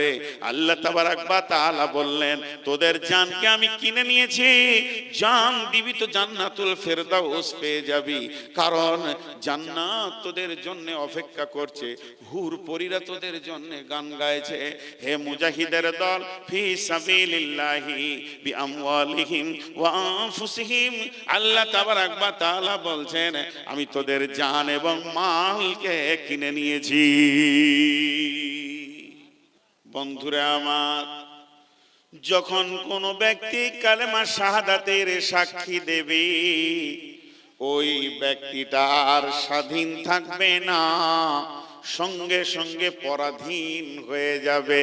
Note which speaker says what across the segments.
Speaker 1: যাবে আল্লাহ তাবারাকবা তাআলা বললেন, তোদের জানকে আমি কিনে নিয়েছি। জান দিবি তো জান্নাতুল ফেরদাউস পেয়ে যাবি। কারণ জান্নাত তোদের জন্য অপেক্ষা করছে। হুর পরীরা তোদের জন্য গান গাইছে। হে মুজাহিদের দল, ফি সাবিলিল্লাহি বিআমওয়ালিহিম ওয়া আনফুসিহিম। আল্লাহ তাবারাক ওয়া তাআলা বলছেন, আমি তোদের জান এবং মালকে কিনে নিয়েছি। বন্ধুরা আমার, যখন কোন ব্যক্তি কালেমা শাহাদাতের সাক্ষী দেবে, ওই ব্যক্তিটার স্বাধীন থাকবে না, সঙ্গে সঙ্গে পরাধীন হয়ে যাবে।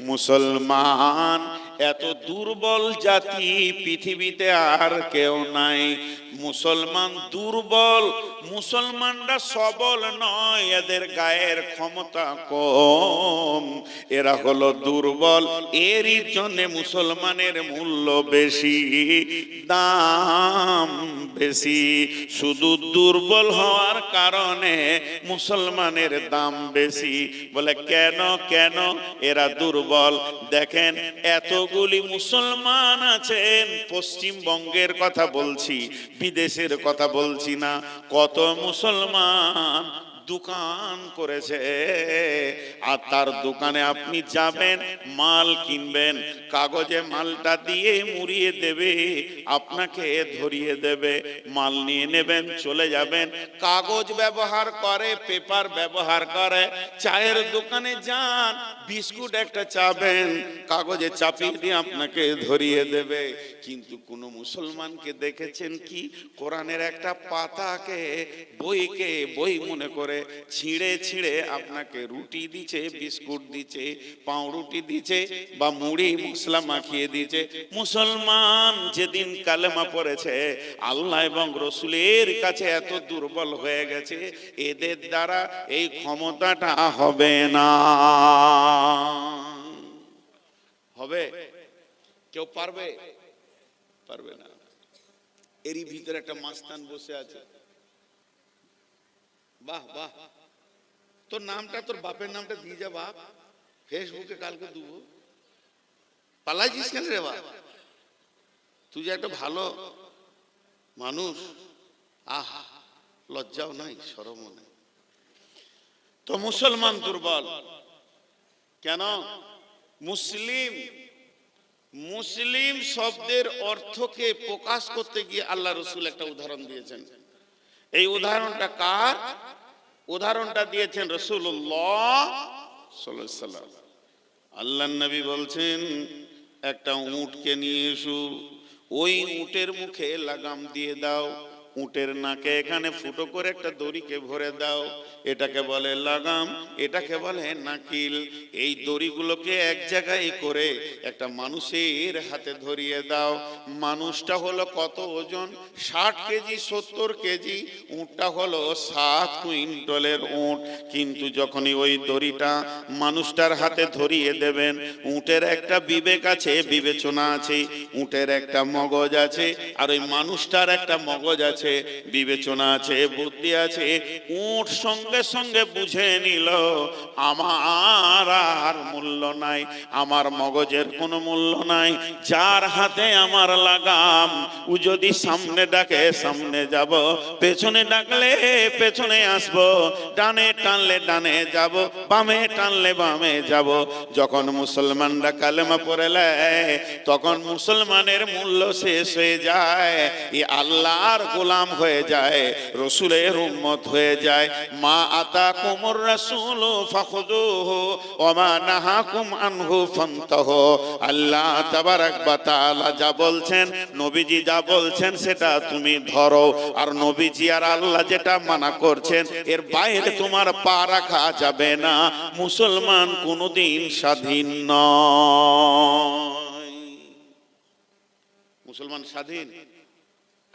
Speaker 1: মুসলমান এত দুর্বল জাতি পৃথিবীতে আর কেউ নাই। মুসলমান দুর্বল, মুসলমানরা সবল নয়, এদের গায়ের ক্ষমতা কম। এরা হলো দুর্বল, এরই জন্য মুসলমানের মূল্য বেশি, দাম বেশি। শুধু দুর্বল হওয়ার কারণে মুসলমানের দাম বেশি। বলে, কেন কেন? এরা দুর্বল। দেখেন এতগুলি মুসলমান আছেন? পশ্চিমবঙ্গের কথা বলছি বিদেশের কথা বলছি না। কত মুসলমান দোকান করেছে। আর তার দোকানে আপনি যাবেন, মাল কিনবেন, কাগজে মালটা দিয়ে মুড়িয়ে দেবে, আপনাকে ধরিয়ে দেবে, মাল নিয়ে নেবেন, চলে যাবেন। কাগজ ব্যবহার করে, পেপার ব্যবহার করে, চায়ের দোকানে যান, বিস্কুট একটা চাবেন, কাগজে চাপিয়ে দিয়ে আপনাকে ধরিয়ে দেবে। কিন্তু কোন মুসলমানকে দেখেছেন কি? কোরআনের একটা পাতাকে, বইকে, বই মনে করে ছিঁড়ে ছিঁড়ে আপনাকে রুটি দিচ্ছে, বিস্কুট দিচ্ছে, পাউরুটি দিচ্ছে বা মুড়ি, মশলা মাখিয়ে দিচ্ছে। মুসলমান যেদিন কালেমা পড়েছে, আল্লাহ এবং রসুলের কাছে এত দুর্বল হয়ে গেছে, এদের দ্বারা এই ক্ষমতাটা হবে না। হবে? কেউ পারবে? পারবে না। এরই ভিতরে একটা মাস্তান বসে আছে। বাহ বাহ। তোর নামটা, তোর বাপের নামটা দিয়ে যা বাপ। ফেসবুকে কালকে দেবো। পালাইছিস কেন রে বাপ? তুই যে একটা ভালো মানুষ। আহা, লজ্জাও নাই সরমও নাই। তো মুসলমান দুর্বল। কেন? মুসলিম। মুসলিম শব্দের অর্থকে প্রকাশ করতে গিয়ে আল্লাহ রসুল একটা উদাহরণ দিয়েছেন। এই উদাহরণটা কার? উদাহরণটা দিয়েছেন রসুল্লাহ সাল্লাম আল্লাহ নবী বলছেন একটা উটকে নিয়ে এসো ওই উটের মুখে লাগাম দিয়ে দাও উটের নাকে এখানে ফুটো করে একটা দড়িকে ভরে দাও। এটাকে বলে লাগাম, এটাকে বলে নাকিল। এই দড়িগুলোকে এক জায়গায় করে একটা মানুষের হাতে ধরিয়ে দাও। মানুষটা হলো কত ওজন? ষাট কেজি, সত্তর কেজি। উটটা হলো সাত কুইন্টলের উট। কিন্তু যখনই ওই দড়িটা মানুষটার হাতে ধরিয়ে দেবেন, উটের একটা বিবেক আছে, বিবেচনা আছে, উটের একটা মগজ আছে, আর ওই মানুষটার একটা মগজ আছে বিবেচনা আছে, বুদ্ধি আছে, উট সঙ্গে সঙ্গে বুঝে নিল, আমার আর মূল্য নাই, আমার মগজের কোনো মূল্য নাই, যার হাতে আমার লাগাম, ও যদি সামনে ডাকে, সামনে যাব, পেছনে ডাকলে পেছনে আসব, ডানে টানলে ডানে যাব, বামে টানলে বামে যাব, যখন মুসলমানরা কালেমা পড়ে তখন মুসলমানের মূল্য শেষ হয়ে যায় এই আল্লাহর গোলাম হয়ে যায়, রসুলের উম্মত হয়ে যায়। মা আতা কুমর রসুল আল্লাহ যা বলছেন, নবীজি যা বলছেন সেটা তুমি ধরো। আর নবীজি আর আল্লাহ যেটা মানা করছেন, এর বাইরে তোমার পা রাখা যাবে না। মুসলমান কোনোদিন স্বাধীন নয়। মুসলমান স্বাধীন?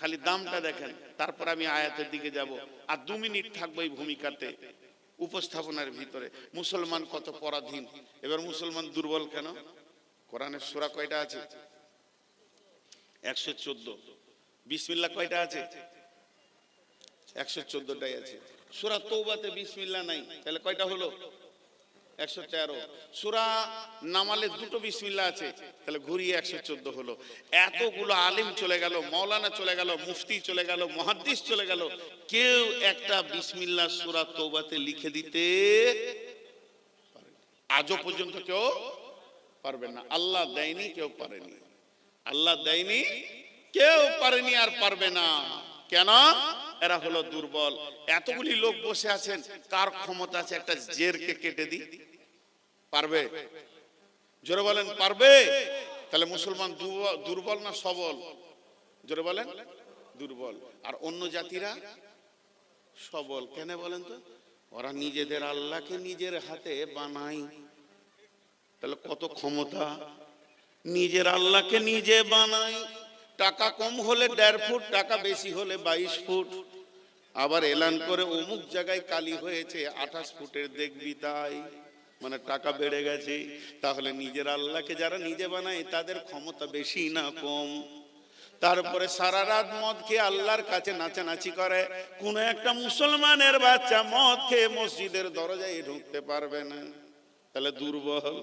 Speaker 1: খালি দামটা দেখেন, তারপর আমি আয়াতের দিকে যাব। আর দু মিনিট থাকব এই ভূমিকাতে, উপস্থাপনার ভিতরে। মুসলমান কত পরাধীন? এবার মুসলমান দুর্বল কেন? কোরআনের সুরা কয়টা আছে? একশো চোদ্দ। বিসমিল্লা কয়টা আছে? একশো চোদ্দটাই আছে। সুরা তৌবাতে বিসমিল্লা নাই, তাহলে কয়টা হলো? একশো তেরো। সুরা নামালে দুটো বিসমিল্লা আছে, তাহলে ঘুরিয়ে একশো চোদ্দ হলো। এতগুলো আলিম চলে গেল, মৌলানা চলে গেল, মুফতি চলে গেল চলে গেল। কেউ একটা বিসমিল্লা সুরা তৌবাতে লিখে দিতে আজও পর্যন্ত কেউ পারবে না। আল্লাহ দেয়নি, কেউ পারেনি। আল্লাহ দেয়নি, কেউ পারেনি আর পারবে না। কেন? এরা হলো দুর্বল। এতগুলি লোক বসে আছেন, কার ক্ষমতা আছে একটা জেরকে কেটে দি পারবে? জোরে বলেন, পারবে? তাহলে মুসলমান দুর্বল- না সবল? জোরে বলেন, দুর্বল। আর অন্য জাতিরা সবল। কেন বলেন তো? ওরা নিজেদের আল্লাহকে নিজের হাতে বানায়। তাহলে কত ক্ষমতা? নিজের আল্লাহকে নিজে বানাই টাকা কম হলে দেড় ফুট, টাকা বেশি হলে বাইশ ফুট। আবার এলান করে অমুক জায়গায় কালি হয়েছে, আঠাশ ফুটের দেখবি তাই। মানে টাকা বেড়ে গেছে, তাহলে নিজের আল্লাহকে যারা নিজে বানায়, তাদের ক্ষমতা বেশি না কম। তারপরে সারা রাত মদ খেয়ে আল্লাহর কাছে নাচানাচি করে। কোন একটা মুসলমানের বাচ্চা মদ খেয়ে মসজিদের দরজায় ঢুকতে পারবে না। তাহলে দুর্বল।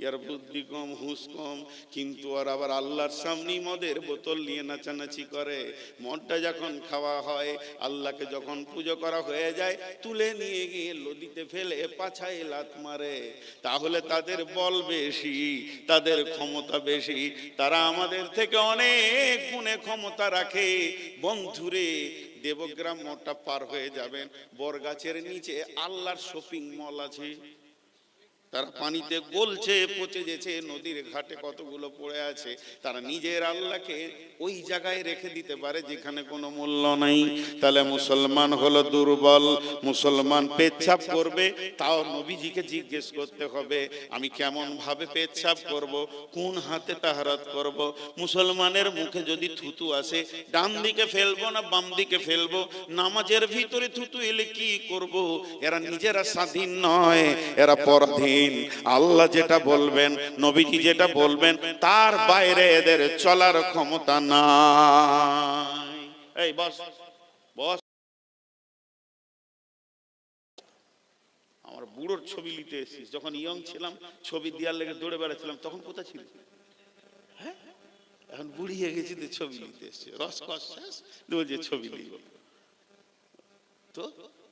Speaker 1: ইয়ার বুদ্ধি কম, হুঁশ কম, কিন্তু আর আবার আল্লাহর সামনে মদের বোতল নিয়ে নাচানাচি করে। মদটা যখন খাওয়া হয়, আল্লাহকে যখন পুজো করা হয়ে যায়, তুলে নিয়ে গিয়ে নদীতে ফেলে পাছায় লাত মারে। তাহলে তাদের বল বেশি, তাদের ক্ষমতা বেশি। তারা আমাদের থেকে অনেক গুণে ক্ষমতা রাখে। বন্ধুরে দেবগ্রাম মোড়টা পার হয়ে যাবেন। বরগাছের নিচে আল্লাহর শপিং মল আছে। তারা পানিতে গলছে, পচে যেছে নদীর ঘাটে কতগুলো পড়ে আছে, তারা নিজের আল্লাহকে ওই জায়গায় রেখে দিতে পারে যেখানে কোনো মূল্য নাই। তাহলে মুসলমান হলো দুর্বল, মুসলমান পেচ্ছাপ করবে, তাও নবীজিকে জিজ্ঞেস করতে হবে, আমি কেমন ভাবে পেচ্ছাপ করব, কোন হাতে তাহারাত করব? মুসলমানের মুখে যদি থুতু আসে, ডান দিকে ফেলব না বাম দিকে ফেলব? নামাজের ভিতরে থুতু এলে কি করব? এরা নিজেরা স্বাধীন নয়, এরা পরাধীন। আল্লাহ যেটা বলবেন, নবীজি যেটা বলবেন, তার বাইরে এদের চলার ক্ষমতা না এই, বস বস। আমার বুড়োর ছবি নিতে এসেছিস। যখন ইয়ং ছিলাম, ছবি দেওয়ার লেগে দৌড়ে বেড়াচ্ছিলাম, তখন কোথা ছিল? হ্যাঁ? এখন বুড়ি হয়ে গেছি তো ছবি নিতে এসছে। রসকস শেষ দিয়ে বলছে ছবি নিব তো,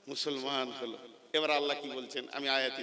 Speaker 1: মুসলমান হলো। এবার আল্লাহ কি বলছেন? আমি আয়াতে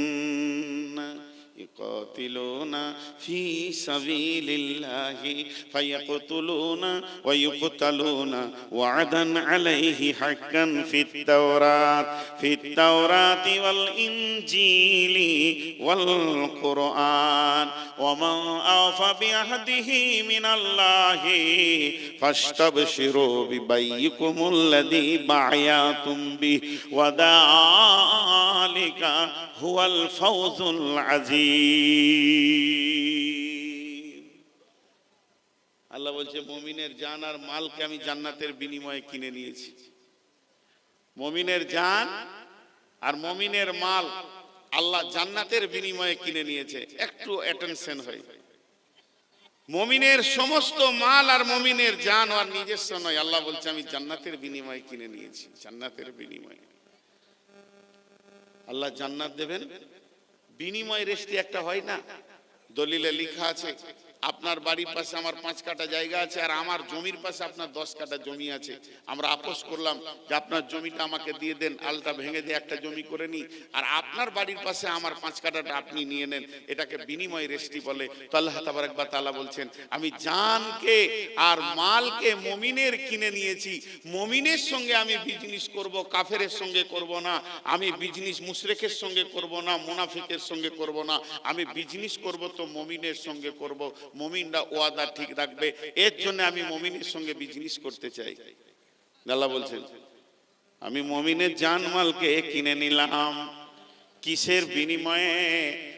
Speaker 1: يقاتلون في سبيل الله فيقتلون ويقتلون. وعدا عليه حقا في التوراة في التوراة والإنجيل والقرآن. ومن أوفى بعهده من الله فاستبشروا ببيكم الذي بايعتم به. وذلك هو الفوز العظيم আল্লাহ বলছে, মমিনের জান আর মালকে আমি জান্নাতের বিনিময়ে কিনে নিয়েছি। মমিনের জান আর মমিনের মাল আল্লাহ জান্নাতের বিনিময়ে কিনে নিয়েছে। একটু অ্যাটেনশন হয়। মমিনের সমস্ত মাল আর মমিনের জান আর নিজস্ব নয়। আল্লাহ বলছে, আমি জান্নাতের বিনিময়ে কিনে নিয়েছি, জান্নাতের বিনিময়ে। আল্লাহ জান্নাত দেবেন? বিনিময় রেস্টি একটা হয় না? দলিলে লিখা আছে আপনার বাড়ির পাশে আমার পাঁচ কাটা জায়গা আছে আর আমার জমির পাশে আপনার দশ কাটা জমি আছে। আমরা আপোষ করলাম যে আপনার জমিটা আমাকে দিয়ে দেন, আলটা ভেঙে দিয়ে একটা জমি করে নিই। আর আপনার বাড়ির পাশে আমার পাঁচ কাটাটা আপনি নিয়ে নেন, এটাকে বিনিময় রেস্টি বলে। তো আল্লাহ তাবারাকবা তাআলা বলছেন, আমি জানকে আর মালকে মমিনের কিনে নিয়েছি। মমিনের সঙ্গে আমি বিজনেস করব কাফের সঙ্গে করব না। আমি বিজনেস মুশরেকের সঙ্গে করব না, মুনাফিকের সঙ্গে করব না। আমি বিজনেস করব তো মমিনের সঙ্গে করব। মমিনরা ওয়াদা ঠিক রাখবে। এর জন্য আমি মমিনের সঙ্গে বিজনেস করতে চাই। আল্লাহ বলছেন, আমি মমিনের জানমালকে কিনে নিলাম। কিসের বিনিময়ে?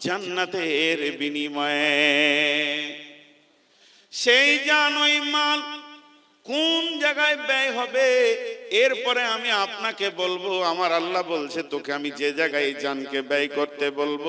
Speaker 1: জান্নাতের বিনিময়ে।
Speaker 2: সেই জান ওই মাল কোন জায়গায় ব্যয় হবে? এরপরে আমি আপনাকে বলব, আমার আল্লাহ বলছে, তোকে আমি যে জায়গায় জানকে ব্যয় করতে বলব,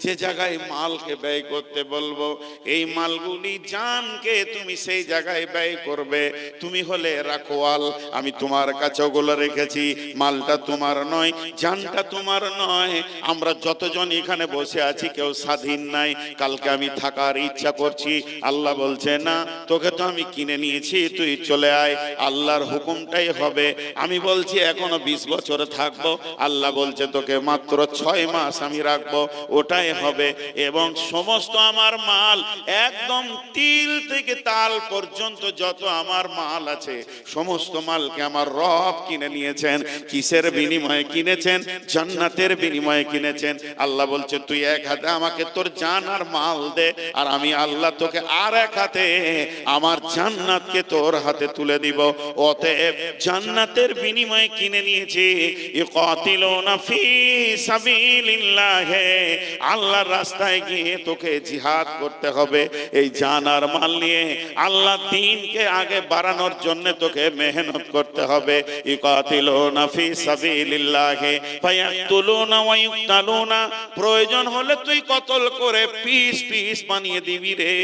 Speaker 2: যে জায়গায় মালকে ব্যয় করতে বলব, এই মালগুলি জানকে তুমি সেই জায়গায় ব্যয় করবে। তুমি হলে রাখোয়াল আমি তোমার কাছে ওগুলো রেখেছি, মালটা তোমার নয়, জানটা তোমার নয়। আমরা যতজন এখানে বসে আছি, কেউ স্বাধীন নাই, কালকে আমি থাকার ইচ্ছা করছি। আল্লাহ বলছে, না, তোকে তো আমি কিনে নিয়েছি, তুই চলে আয়, আল্লাহর হুকুমটাই হবে। আমি বলছি, এখনও বিশ বছর থাকব। আল্লাহ বলছে, তোকে মাত্র ছয় মাস আমি রাখব। ওটাই হবে। এবং সমস্ত আমার মাল, একদম তিল থেকে তাল পর্যন্ত যত আমার মাল আছে, সমস্ত মালকে আমার রব কিনে নিয়েছেন, কিসের বিনিময়ে কিনেছেন? জান্নাতের বিনিময়ে কিনেছেন। আল্লাহ বলছে, তুই এক হাতে আমাকে তোর জান আর মাল দে, আর আমি আল্লাহ তোকে আর এক হাতে আমার জান্নাতকে তোর হাতে তুলে দিব। অতএব জান্নাতের বিনিময়ে কিনে নিয়েছি। ইকাতিলুনা আল্লাহর রাস্তায় গিয়ে তোকে জিহাদ করতে হবে। এই জান আর মাল নিয়ে আল্লাহ দিনকে আগে বাড়ানোর জন্য তোকে মেহনত করতে হবে। ওয়া প্রয়োজন হলে তুই কতল করে পিস পিস বানিয়ে দিবি রে।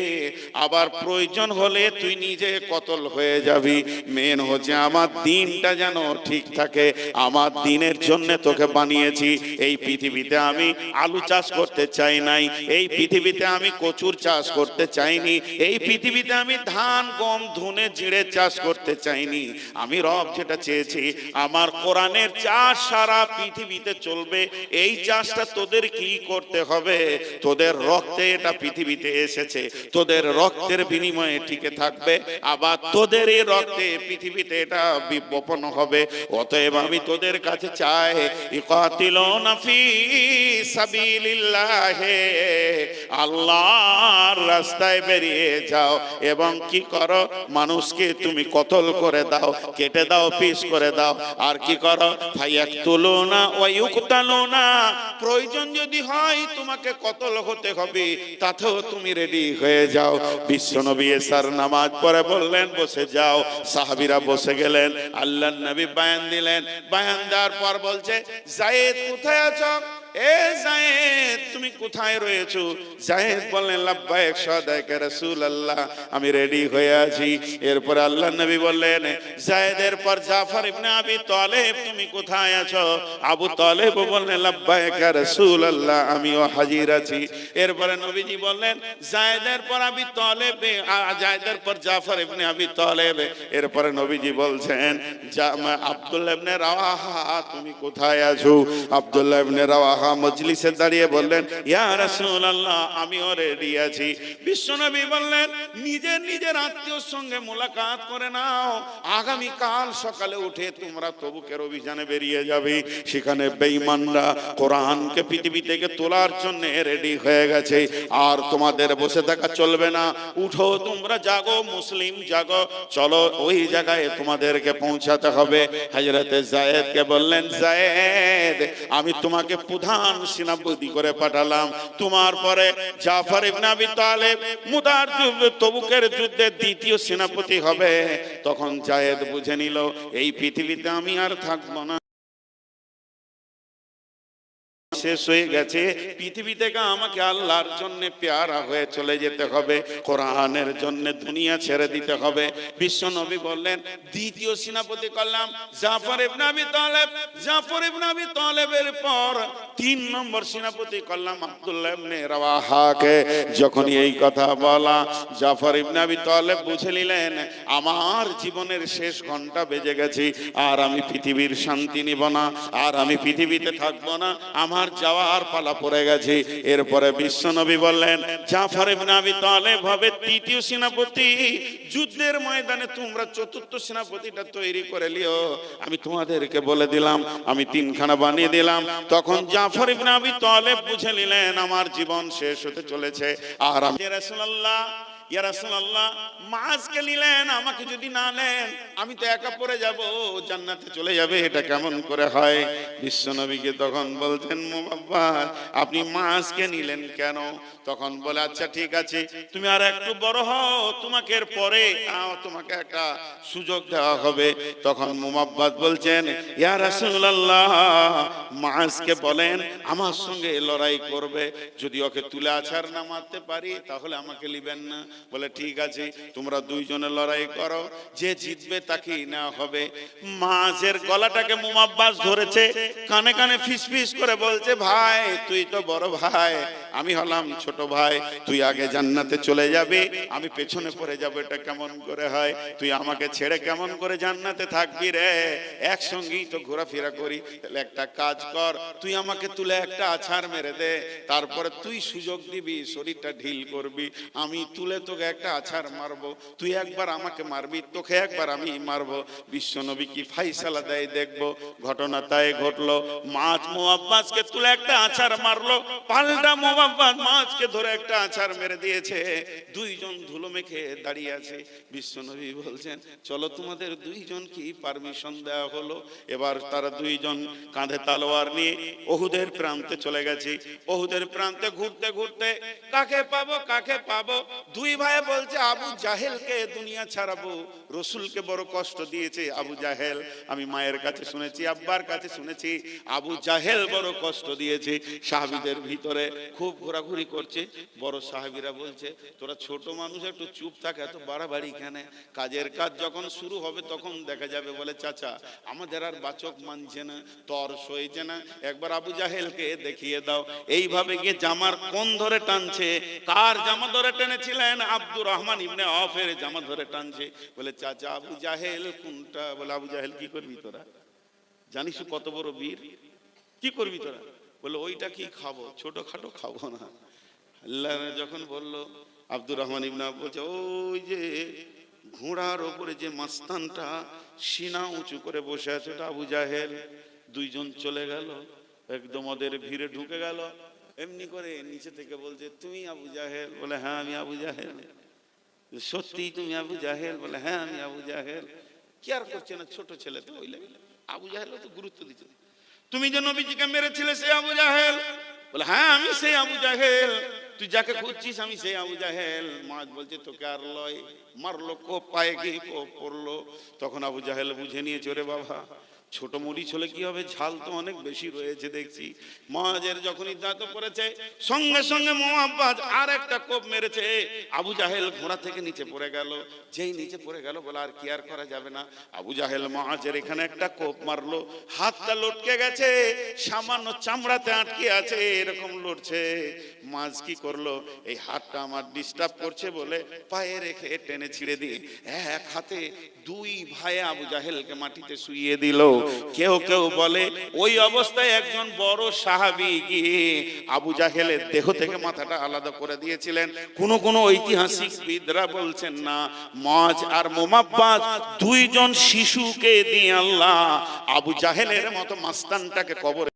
Speaker 2: আবার প্রয়োজন হলে তুই নিজে কতল হয়ে যাবি। মেন হচ্ছে আমার দিনটা যেন ঠিক থাকে। আমার দিনের জন্য তোকে বানিয়েছি। এই পৃথিবীতে আমি আলু চাষ করতে চাই নাই। এই পৃথিবীতে আমি কচুর চাষ করতে চাইনি। এই পৃথিবীতে আমি ধান, গম, ধুনে জিড়ে চাষ করতে চাইনি। আমি রব যেটা চেয়েছি, আমার কোরআনের চাষ সারা পৃথিবীতে চলবে। এই চাষটা তোদের কি করতে হবে? তোদের রক্তে এটা পৃথিবীতে এসেছে। তোদের রক্তের বিনিময়ে টিকে থাকবে। আবার তোদের এই রক্তে পৃথিবীতে এটা বিপন হবে। অতএব আমি তোদের কাছে চাই, ইকাতিলুনা ফি সাবিলিল্লাহ। আল্লাহর রাস্তায় বেরিয়ে যাও এবং কি করো? মানুষকে তুমি কতল করে দাও, কেটে দাও, পিস করে দাও। আর কি করো? ফাইয়াক তুলো না ওয়াইউকতালো না প্রয়োজন যদি হয় তোমাকে কতল হতে হবে, তাতেও তুমি রেডি হয়ে যাও। বিশ্বনবী এসার নামাজ পরে বললেন, বসে যাও। সাহাবিরা বসে গেলেন। আল্লাহ নবী বায়ান দিলেন। বায়ান দেওয়ার পর বলছে জায়েদ কোথায় আছো? তুমি কোথায় রয়েছো? জায়েদ বললেন লাব্বাইক সাদাইকা রাসূলুল্লাহ, আমি রেডি হয়ে আছি। এরপর আল্লাহ নবী বললেন, জায়েদের পর জাফর ইবনে আবি তালেব, তুমি কোথায় আছো? আবু তালেব বললেন লাব্বাইকা রাসূলুল্লাহ, আমিও হাজির আছি। এরপরে নবীজি বললেন, জায়েদের পর আবি তালেব জায়েদের পর জাফর ইবনে আবি তালেব। এরপরে নবীজি বলছেন আব্দুল্লাহ ইবনে রাওয়াহা, তুমি কোথায় আছো? আব্দুল্লাহ ইবনে রাওয়াহা মজলিসে দাঁড়িয়ে বললেন, ইয়া রাসূলুল্লাহ, আমিও রেডি আছি। বিশ্বনবী বললেন নিজের নিজের আত্মীয়র সঙ্গে মোলাকাত করে নাও। আগামী কাল সকালে উঠে তোমরা তবুকের অভিযানে বেরিয়ে যাবে। সেখানে বেঈমানরা কোরআনকে পৃথিবী থেকে তোলার জন্য রেডি হয়ে গেছে। আর তোমাদের বসে থাকা চলবে না। উঠো তোমরা, জাগো, মুসলিম জাগো। চলো ওই জায়গায় তোমাদেরকে পৌঁছাতে হবে। হজরতে জায়েদকে বললেন, জায়েদ, আমি তোমাকে প্রধান সেনাপতি করে পাঠালাম। তোমার পরে জাফর ইবনে আবি তালেব মুদার তবুকের যুদ্ধে দ্বিতীয় সেনাপতি হবে। তখন জায়েদ বুঝে নিল, এই পৃথিবীতে আমি আর থাকব না। শেষ হয়ে গেছে। পৃথিবী থেকে আমাকে আল্লাহর জন্য পেয়ারা হয়ে চলে যেতে হবে। কোরআনের জন্য দুনিয়া ছেড়ে দিতে হবে। বিশ্ব নবী বললেন, দ্বিতীয় সেনাপতি করলাম জাফর ইবনে আবি তালেব। জাফর ইবনে আবি তালেবের পর তিন নম্বর সেনাপতি করলাম আব্দুল্লাহ ইবনে রাওয়াহাকে যখন এই কথা বলা, জাফর ইবনে আবি তালেব বুঝে নিলেন, আমার জীবনের শেষ ঘণ্টা বেজে গেছে, আর আমি পৃথিবীর শান্তি নিব না, আর আমি পৃথিবীতে থাকব না, আমার যাওয়ার পালা পড়ে গেছে। এরপরে বিশ্বনবী বললেন, জাফর ইবনে আবি তালেব হবে তৃতীয় সেনাপতি। যুদ্ধের ময়দানে তোমরা চতুর্থ সেনাপতিটা তৈরি করে লিও আমি তোমাদেরকে বলে দিলাম, আমি তিনখানা বানিয়ে দিলাম। তখন জাফর ইবনে আবি তালেব বুঝে নিলেন আমার জীবন শেষ হতে চলেছে। আর আমি রাসূলুল্লাহ ইয়া মাছকে নিলেন, আমাকে যদি না নেন, আমি তো একা পড়ে যাব, জান্নাতে চলে যাবে, এটা কেমন করে হয়? বিশ্বনবীকে তখন বলছেন আপনি মাছকে নিলেন কেন? তখন বলে আচ্ছা ঠিক আছে, তুমি আর একটু বড় হও, তোমাকে এর পরে তোমাকে একটা সুযোগ দেওয়া হবে। তখন মুমাব্বাদ বলছেন, ইয়া রাসূলুল্লাহ, মাছকে বলেন, আমার সঙ্গে লড়াই করবে, যদি ওকে তুলে আছাড় না মারতে পারি, তাহলে আমাকে লিবেন না। বলে, ঠিক আছে, তোমরা দুইজনে লড়াই করো, যে জিতবে তাকেই না হবে। মাছের গলাটাকে মুমাব্বাস ধরেছে, কানে কানে ফিস ফিস করে বলছে, ভাই, তুই তো বড় ভাই, আমি হলাম ছোট ভাই, তুই আগে জান্নাতে চলে যাবে, আমি পেছনে পড়ে যাব, এটা কেমন করে হয়? তুই আমাকে ছেড়ে কেমন করে জান্নাতে থাকবি রে? একসঙ্গেই তো ঘোরাফেরা করি, তাহলে একটা কাজ কর, তুই আমাকে তুলে একটা আছাড় মেরে দে, তারপরে তুই সুযোগ দিবি, শরীরটা ঢিল করবি, আমি তুলে তোকে একটা আছাড় মারবো। তুই একবার আমাকে মারবি, তোকে একবার আমি মারবো। বিশ্বনবী কি ফাইসালা দেয় দেখব। ঘটনা তাই ঘটলো মাছ মোয়াব্বাসকে তুলে একটা আছাড় মারলো। পাল্টা মোহাম্মদ মাছকে ধরে একটা আছাড় মেরে দিয়েছে। দুইজন ধুলো মেখে দাঁড়িয়ে আছে। বিশ্বনবী বলছেন, চলো তোমাদের দুইজন কি পারমিশন দেওয়া হলো? এবার তারা দুইজন কাঁধে তালোয়ার নিয়ে ওহুদের প্রান্তে চলে গেছে। ওহুদের প্রান্তে ঘুরতে ঘুরতে, কাকে পাবো কাকে পাবো? দুই ভাই বলছে, আবু জাহেলকে দুনিয়া ছাড়াবো। রসুলকে বড় কষ্ট দিয়েছে আবু জাহেল। আমি মায়ের কাছে শুনেছি, আব্বার কাছে শুনেছি, আবু জাহেল বড় কষ্ট দিয়েছে সাহাবিদের ভিতরে, খুব ঘোরাঘুরি করছে। বড় সাহাবিরা বলছে, তোরা ছোট মানুষ, একটু চুপ থাকে, এত বাড়াবাড়ি কেন? কাজের কাজ যখন শুরু হবে, তখন দেখা যাবে। বলে, চাচা, আমাদের আর বাচক মানছে না, তর সইছে না। একবার আবু জাহেলকে দেখিয়ে দাও। এইভাবে গিয়ে জামার কোন ধরে টানছে, কার জামা ধরে টেনেছিলেন? আব্দুর রহমান ইবনে অফের জামা ধরে টানছে। বলে, চাচা আবু জাহেল কোনটা? বলে, আবু জাহেল কি করবি তোরা? জানিস কত বড় বীর। কি করবি তোরা? বলে, ওইটা কি খাব? ছোট খাটো খাব না। আল্লাহ যখন বলল, আব্দুর রহমান ইবনা বলছে, ওই যে ঘোড়ার ওপরে যে মাস্তানটা, সিনা উঁচু করে বসে আছে, ওটা আবু জাহেল। দুইজন চলে গেল, একদম ওদের ভিড়ে ঢুকে গেল। এমনি করে নিচে থেকে বলছে, তুমি আবু জাহেল? বলে হ্যাঁ আমি আবু জাহেল। সত্যি তুমি আবু জাহেল? বলে হ্যাঁ আমি আবু জাহেল। কি আর করছে না, ছোট ছেলে তো আবু জাহেল তো গুরুত্ব দিচ্ছে। তুমি যে নবীজিকে মেরেছিলে সে আবু জাহেল? বলে হ্যাঁ আমি সেই আবু জাহেল। তুই যাকে খুঁজছিস, আমি সেই আবু জাহেল। মাছ বলছে, তোকে আর লয় মারলো কোপ পায়ে গিয়ে কোপ পড়ল তখন আবু জাহেল বুঝে নিয়েছে রে বাবা ছোট মরিচ হলে কি হবে? ঝাল তো অনেক বেশি রয়েছে দেখছি। মহাজের যখন দাঁত পড়েছে সঙ্গে সঙ্গে মোহাব্বাজ আর একটা কোপ মেরেছে। আবু জাহেল ঘোড়া থেকে নিচে পড়ে গেল। যেই নিচে পড়ে গেল বলে আর কি আর করা যাবে না। আবু জাহেল মহাজের এখানে একটা কোপ মারলো। হাতটা লটকে গেছে, সামান্য চামড়াতে আটকে আছে, এরকম লড়ছে। মাছ কি করল? এই হাতটা আমার ডিস্টার্ব করছে বলে পায়ে রেখে টেনে ছিঁড়ে দিয়ে এক হাতে দুই ভাই আবু জাহেলকে মাটিতে শুইয়ে দিল। কেউ কেউ বলে, ওই অবস্থায় একজন বড় সাহাবি গিয়ে আবু জাহেলের দেহ থেকে মাথাটা আলাদা করে দিয়েছিলেন। কোনো কোনো ঐতিহাসিক বিদরা বলছেন, না মজ আর মোমাব্বাজ দুইজন শিশুকে দিয়ে আল্লাহ আবু জাহেলের মতো মাস্তানটাকে কবর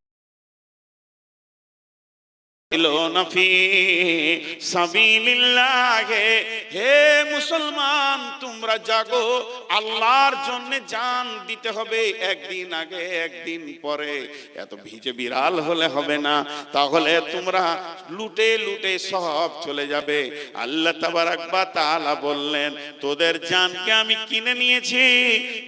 Speaker 2: নফি, সাবিলিল্লাহে। হে মুসলমান, তোমরা জাগো, আল্লাহর জন্য জান দিতে হবে একদিন আগে, একদিন পরে। এত ভিজে বিড়াল হলে হবে না, তাহলে তোমরা লুটে লুটে সব চলে যাবে। আল্লাহ তাবারাক বা তাআলা বললেন, তোদের জানকে আমি কিনে নিয়েছি।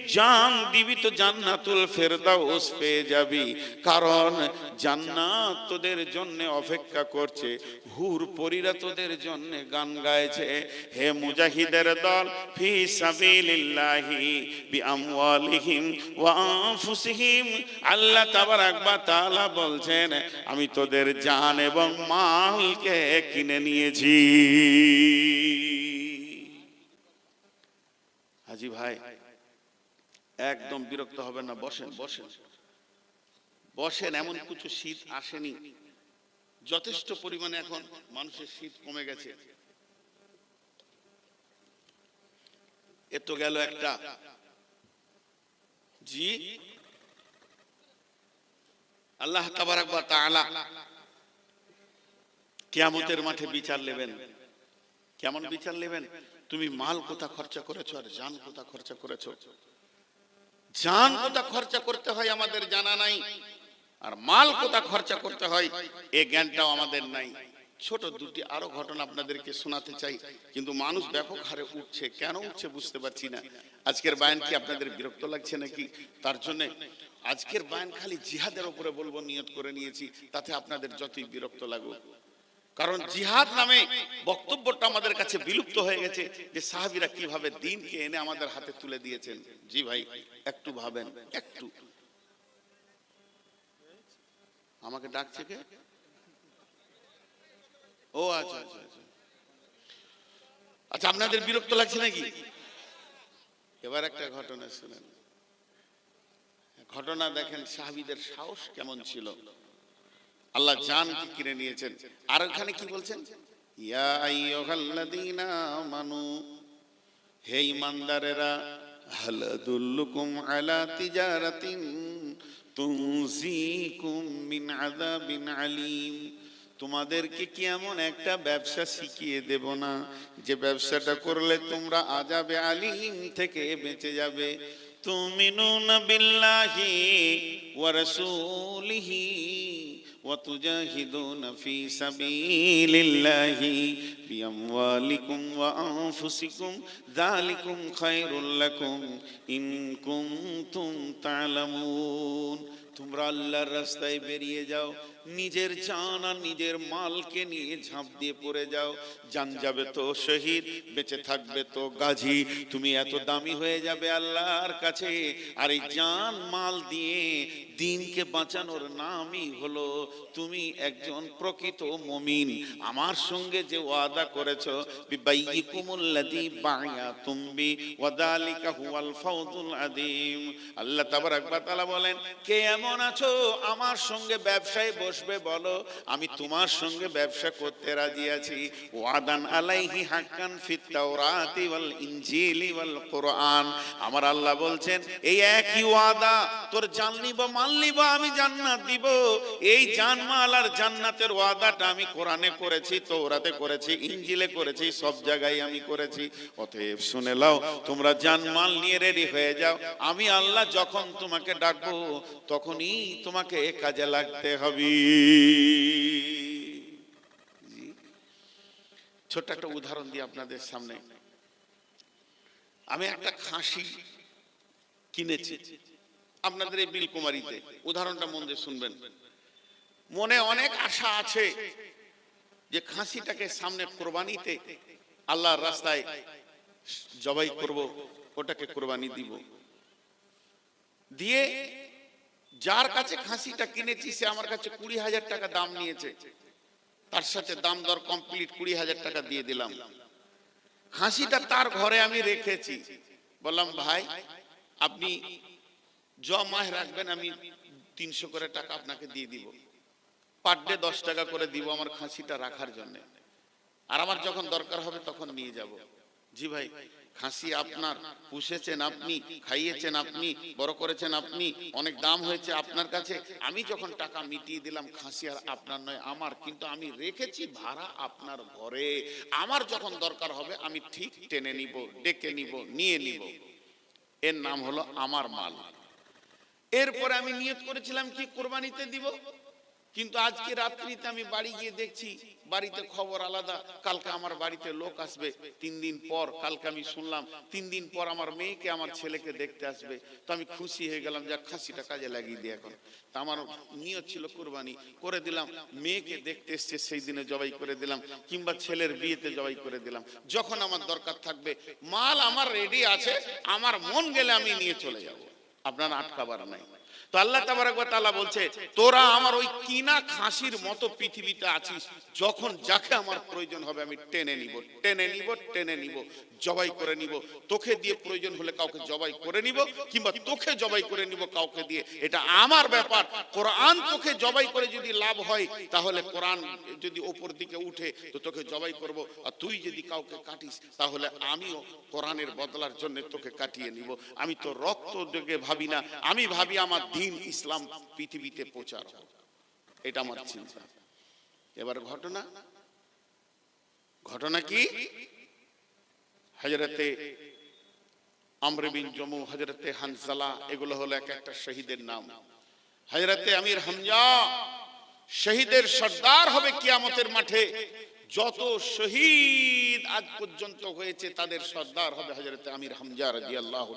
Speaker 2: জান দিবি তো জান্নাতুল ফেরদাউস পেয়ে যাবি। কারণ জান্নাত তোদের জন্য অপেক্ষা করছে। হুর পরীরা জন্য গান গাইছে। হে মুজাহিদের দল, ফি সাবিলিল্লাহি বিআমওয়ালিহিম ওয়া আনফুসিহিম। আল্লাহ তাবারাক ওয়া তাআলা বলছেন, আমি তোদের জান এবং মালকে কিনে নিয়েছি। হাজি ভাই, একদম বিরক্ত হবেন না বসেন বসেন। বসেন, এমন কিছু শীত আসেনি। যথেষ্ট পরিমাণে এখন মানুষের শীত কমে গেছে। এ তো গেল একটা। জি। আল্লাহ কিয়ামতের মাঠে বিচার নেবেন।
Speaker 1: কেমন বিচার নেবেন? তুমি মাল কোথা খরচা করেছ আর জান কোথা খরচা করেছ? জান কোথা খরচা করতে হয় আমাদের জানা নাই। আর মাল কোথা খরচা করতে হয় এই জ্ঞানটাও আমাদের নাই। ছোট দুটি আরও ঘটনা আপনাদেরকে শোনাতে চাই, কিন্তু মানুষ ব্যাপক হারে উঠছে। কেন উঠছে বুঝতে পারছি না। আজকের বায়ান কি আপনাদের বিরক্ত লাগছে নাকি? তার জন্য আজকের বায়ান খালি জিহাদের উপরে বলব, নিয়ত করে নিয়েছি, তাতে আপনাদের যতই বিরক্ত লাগুক। কারণ জিহাদ নামে বক্তব্যটা আমাদের কাছে বিলুপ্ত হয়ে গেছে যে সাহাবিরা কীভাবে দিনকে এনে আমাদের হাতে তুলে দিয়েছেন। জি ভাই, একটু ভাবেন, একটু। আমাকে ডাকছে কে ও আচ্ছা আচ্ছা আচ্ছা। আচ্ছা আপনাদের বিরক্ত লাগছে নাকি? এবার একটা ঘটনা শুনেন। ঘটনা দেখেন, সাহাবিদের সাহস কেমন ছিল? আল্লাহ জান কি কিনে নিয়েছেন। আর ওখানে কি বলছেন? আমানু, হে ইমানদারেরা হাল আদুল্লুকুম আলা তিজারাতিন মিন আযাবিন আলিম। তোমাদেরকে কি এমন একটা ব্যবসা শিখিয়ে দেব না? যে ব্যবসাটা করলে তোমরা আজাবে আলিম থেকে বেঁচে যাবে। তুমি তুমিনুন বিল্লাহি ওয়া রাসূলিহি। وتجاهدون في سبيل الله بأموالكم وأنفسكم ذلكم خير لكم إن كنتم تعلمون تمرا الله رستاي بريه جاؤ নিজের জান আর নিজের মালকে নিয়ে ঝাঁপ দিয়ে পড়ে যাও। জান যাবে তো শহীদ, বেঁচে থাকবে তো গাজী। তুমি এত দামি হয়ে যাবে আল্লাহর কাছে। আর এই জান, মাল দিয়ে দিনকে বাঁচানোর নামই হলো তুমি একজন প্রকৃত মমিন। আমার সঙ্গে যে ওয়াদা করেছ, বিবাইয়িকুমুল্লাযী বায়াতুম বি ওয়াদালিকা হুয়াল ফাওজুল আযীম। আল্লাহ তাবারাক ওয়া তাআলা বলেন, কে এমন আছো? আমার সঙ্গে ব্যবসায় বসবে বলো? আমি তোমার সঙ্গে ব্যবসা করতে রাজি আছি। ওয়াদান আলাইহি হাক্কান ফিত তাওরাতি ওয়াল ইনজিলি ওয়াল কোরআন। আমার আল্লাহ বলছেন, এই একই ওয়াদা, তোর জান নিব মাল নিব আমি জান্নাত দিব। এই জানমাল আর জান্নাতের ওয়াদাটা আমি কোরআনে করেছি তৌরাতে করেছি, ইনজিলে করেছি, সব জায়গায় আমি করেছি। অতএব শুনে লাও তোমরা জানমাল নিয়ে রেডি হয়ে যাও। আমি আল্লাহ যখন তোমাকে ডাকবো, তখনই তোমাকে কাজে লাগতে হবে। ছোট্ট একটা উদাহরণ দিই আপনাদের সামনে। আমি একটা খাসি কিনেছি আপনাদের এই বিলকুমারিতে। উদাহরণটা মন দিয়ে শুনবেন। মনে অনেক আশা আছে যে খাসিটাকে সামনে কোরবানিতে আল্লাহর রাস্তায় জবাই করব, ওটাকে কোরবানি দিব। দিয়ে যার কাছে খাসিটা কিনেছি, সে আমার কাছে কুড়ি হাজার টাকা দাম নিয়েছে। তার সাথে দাম দর কমপ্লিট কুড়ি হাজার টাকা দিয়ে দিলাম। খাসিটা তার ঘরে আমি রেখেছি। বললাম, ভাই, আপনি জমায় রাখবেন, আমি তিনশো করে টাকা আপনাকে দিয়ে দিব। পার ডে দশ টাকা করে দিব আমার খাসিটা রাখার জন্য। আর আমার যখন দরকার হবে, তখন নিয়ে যাব। জি ভাই খাসি আপনার, পুষেছেন আপনি, খাইয়েছেন আপনি, বড় করেছেন আপনি, অনেক দাম হয়েছে আপনার কাছে। আমি যখন টাকা মিটিয়ে দিলাম, খাসি আর আপনার নয়, আমার। কিন্তু আমি রেখেছি ভাড়া আপনার ঘরে। আমার যখন দরকার হবে, আমি ঠিক টেনে নিব, ডেকে নিব, নিয়ে নিব। এর নাম হলো আমার মাল। এরপরে আমি নিয়ত করেছিলাম কি, কোরবানিতে দিব? কিন্তু আজকে রাত্রিতে আমি বাড়ি গিয়ে দেখছি, বাড়িতে খবর আলাদা। কালকে আমার বাড়িতে লোক আসবে, তিন দিন পর কালকে আমি শুনলাম, তিন দিন পর আমার মেয়েকে, আমার ছেলেকে দেখতে আসবে। তো আমি খুশি হয়ে গেলাম যে খাসিটা কাজে লাগিয়ে দিই এখন। তা আমার নিয়ত ছিল কোরবানি করে দিলাম, মেয়েকে দেখতে এসছে, সেই দিনে জবাই করে দিলাম, কিংবা ছেলের বিয়েতে জবাই করে দিলাম। যখন আমার দরকার থাকবে, মাল আমার রেডি আছে, আমার মন গেলে আমি নিয়ে চলে যাব। আপনার আটকাবার নাই। জবাই করে কোরআন তোকে জবাই করে যদি লাভ হয়, তাহলে কোরআন যদি ওপর দিকে উঠে, তো তোকে জবাই করব। আর তুই যদি কাউকে কাটিস, তাহলে আমিও কোরআনের বদলার জন্য তোকে কাটিয়ে নিব। আমি তো রক্ত ভাবি না, আমি ভাবি আমার দিন ইসলাম পৃথিবীতে প্রচার। এটা আমার চিন্তা। এবার ঘটনা?
Speaker 2: ঘটনা কি? হজরতে আমর বিন জমু হজরতে হানসালা এগুলো হলো এক একটা শহীদের নাম। হজরতে আমির হামজা, শহীদের সর্দার হবে কিয়ামতের মাঠে। যত শহীদ আজ পর্যন্ত হয়েছে, তাদের সর্দার হবে হজরতে আমির হামজা রাজি আল্লাহ